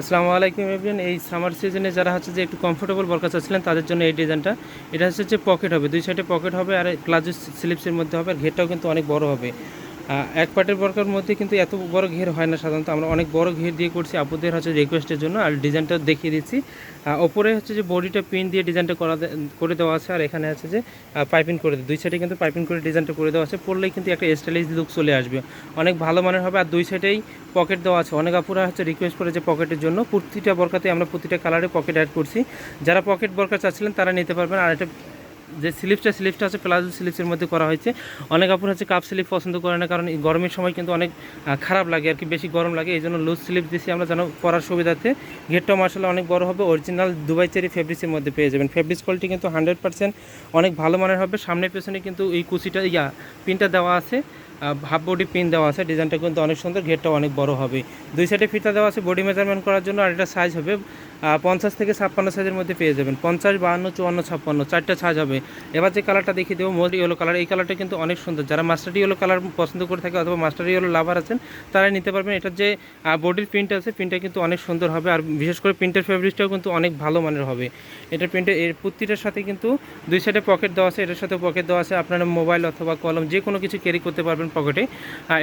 আসসালামু আলাইকুম এভরিয়ান এই সামার সিজনে যারা হচ্ছে যে একটু কমফোর্টেবল বরকা চাচ্ছিলেন তাদের জন্য এই ডিজাইনটা এটা হচ্ছে যে পকেট হবে। দুই সাইডে পকেট হবে আর প্লাজো স্লিপসের মধ্যে হবে, আর ঘেরটাও কিন্তু অনেক বড় হবে। এক পাটের বরকার মধ্যে কিন্তু এত বড় ঘের হয় না সাধারণত। আমরা অনেক বড় ঘের দিয়ে করছি আপুদের হচ্ছে রিকোয়েস্টের জন্য, আর ডিজাইনটা দেখিয়ে দিচ্ছি। ওপরে হচ্ছে যে বডিটা পিন দিয়ে ডিজাইনটা করা করে দেওয়া আছে, আর এখানে আছে যে পাইপিং করে দুই সাইডে কিন্তু পাইপিং করে ডিজাইনটা করে দেওয়া আছে। পড়লেই কিন্তু একটা স্টাইলিশ লুক চলে আসবে। অনেক ভালো মানের হবে, আর দুই সাইডেই পকেট দেওয়া আছে। অনেক আপুরা হচ্ছে রিকোয়েস্ট করে যে পকেটের জন্য। প্রতিটা বরকাতে আমরা প্রতিটা কালারে পকেট অ্যাড করছি। যারা পকেট বরকা চাচ্ছিলেন, তারা নিতে পারবেন। আর এটা যে স্লিপসটা স্লিপসটা আছে প্লাজো স্লিপসের মধ্যে করা হয়েছে। অনেক আপুর হচ্ছে কাপ স্লিপ পছন্দ করে না, কারণ গরমের সময় কিন্তু অনেক খারাপ লাগে আর কি, বেশি গরম লাগে এই জন্য লুজ স্লিপ দিয়েছি আমরা যেন পরার সুবিধাতে। ঘেরটা মার্শাল অনেক বড় হবে অরিজিনাল দুবাই চেরি ফেব্রিক্সের মধ্যে পেয়ে যাবেন। ফেব্রিক্স কোয়ালিটি কিন্তু হান্ড্রেড পার্সেন্ট অনেক ভালো মানের হবে। সামনে পেছনে কিন্তু এই কুচিটা, ইয়া, পিনটা দেওয়া আছে হাফ বডি পিন দেওয়া আছে, ডিজাইনটা কিন্তু অনেক সুন্দর ঘেরটা অনেক বড় হবে। দুই সাইডে ফিতা দেওয়া আছে বডি মেজারমেন্ট করার জন্য, আর এটা সাইজ হবে পঞ্চাশ থেকে ছাপ্পান্ন সাইজের মধ্যে পেয়ে যাবেন। পঞ্চাশ, বাহান্ন, চুয়ান্ন, ছাপ্পান্ন, চারটা সাইজ হবে। এবার যে কালারটা দেখিয়ে দেবো মোস্ট ইয়েলো কালার এই কালারটা কিন্তু অনেক সুন্দর। যারা মাস্টার ইয়েলো কালার পছন্দ করে থাকে অথবা মাস্টার ইয়েলো লাভার আছেন তারা নিতে পারবেন। এটার যে বডির প্রিন্ট আছে প্রিন্টটা কিন্তু অনেক সুন্দর হবে। আর বিশেষ করে প্রিন্টের ফেব্রিক্সটাও কিন্তু অনেক ভালো মানের হবে। এটা প্রিন্টের এর প্রতিটার সাথে কিন্তু দুই সাইডে পকেট দেওয়া আছে, এটার সাথে পকেট দেওয়া আছে। আপনারা মোবাইল অথবা কলম যে কোনো কিছু ক্যারি করতে পারবেন পকেটে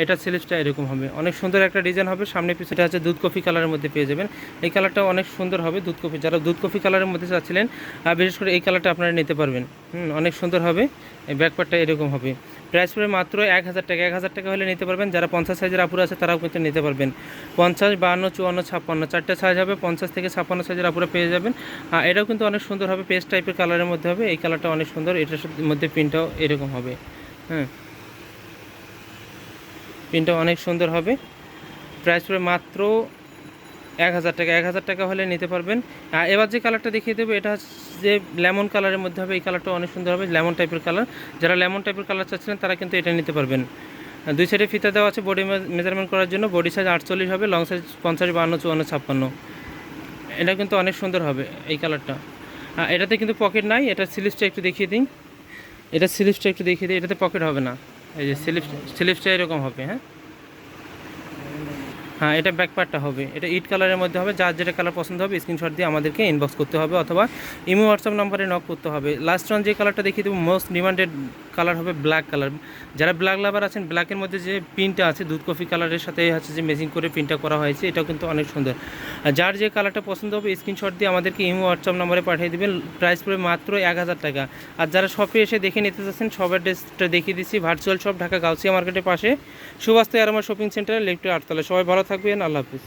এটা সিলিপসটা এরকম হবে। অনেক সুন্দর একটা ডিজাইন হবে। সামনে পিছনে আছে দুধ কফি কালারের মধ্যে পেয়ে যাবেন। এই কালারটা অনেক সুন্দর হবে। দুধ কফি। যারা দুধ কফি কালারের মধ্যে চাচ্ছিলেন বিশেষ করে এই কালারটা আপনারা নিতে পারবেন। হুম, অনেক সুন্দর হবে। ব্যাকপারটা এরকম হবে। প্রাইস পড়ে মাত্র এক হাজার টাকা। এক হাজার টাকা হলে নিতে পারবেন। যারা পঞ্চাশ সাইজের আপুরা আছে, তারাও কিন্তু নিতে পারবেন। পঞ্চাশ, বাহান্ন, চুয়ান্ন, ছাপ্পান্ন, চারটে সাইজ হবে। পঞ্চাশ থেকে ছাপ্পান্ন সাইজের আপুরা পেয়ে যাবেন। আর এটাও কিন্তু অনেক সুন্দর হবে। পেস্ট টাইপের কালারের মধ্যে হবে। এই কালারটা অনেক সুন্দর। এটার মধ্যে প্রিন্টটাও এরকম হবে। হ্যাঁ প্রিন্টটা অনেক সুন্দর হবে। প্রাইস পড়ে মাত্র এক হাজার টাকা, এক হাজার টাকা হলে নিতে পারবেন। এবার যে কালারটা দেখিয়ে দেবো, এটা যে লেমন কালারের মধ্যে হবে। এই কালারটা অনেক সুন্দর হবে, লেমন টাইপের কালার। যারা লেমন টাইপের কালার চাচ্ছিলেন তারা কিন্তু এটা নিতে পারবেন। দুই সাইডে ফিতা দেওয়া আছে বডি মেজারমেন্ট করার জন্য। বডি সাইজ আটচল্লিশ হবে লং সাইজ পঞ্চাশ বাহান্ন চুয়ান্ন, ছাপ্পান্ন। এটা কিন্তু অনেক সুন্দর হবে এই কালারটা। এটাতে কিন্তু পকেট নাই, এটা স্লিপসটা একটু দেখিয়ে দিই। এটা স্লিপসটা একটু দেখিয়ে দিই, এটাতে পকেট হবে না। এই যে স্লিপ স্লিপসটা এরকম হবে হ্যাঁ? হ্যাঁ এটা ব্যাক পার্টটা হবে। এটা ইট কালারের মধ্যে হবে। যার যেটা কালার পছন্দ হবে স্ক্রিনশট দিয়ে আমাদেরকে ইনবক্স করতে হবে অথবা ইমো হোয়াটসঅ্যাপ নম্বরে নক করতে হবে। লাস্ট ওয়ান যে কালারটা দেখিয়ে দেবো মোস্ট ডিমান্ডেড কালার হবে ব্ল্যাক কালার যারা ব্ল্যাক লাভার আছেন ব্ল্যাকের মধ্যে যে প্রিন্টটা আছে, দুধ কফি কালারের সাথে হচ্ছে যে মেজিং করে প্রিন্টটা করা হয়েছে, এটাও কিন্তু অনেক সুন্দর। যার যে কালারটা পছন্দ হবে স্ক্রিনশট দিয়ে আমাদেরকে ইমো, হোয়াটসঅ্যাপ নম্বরে পাঠিয়ে দেবেন প্রাইস পড়ে মাত্র এক হাজার টাকা। আর যারা শপে এসে দেখে নিতে চাচ্ছেন সবার ড্রেসটা দেখিয়ে দিচ্ছি ভার্চুয়াল শপ ঢাকা গাউসিয়া মার্কেটের পাশে। সুবাস্ত আমার শপিং সেন্টারে লেফটে আটতলা। সবাই ভালো থাকবেন, আল্লাহ হাফিজ।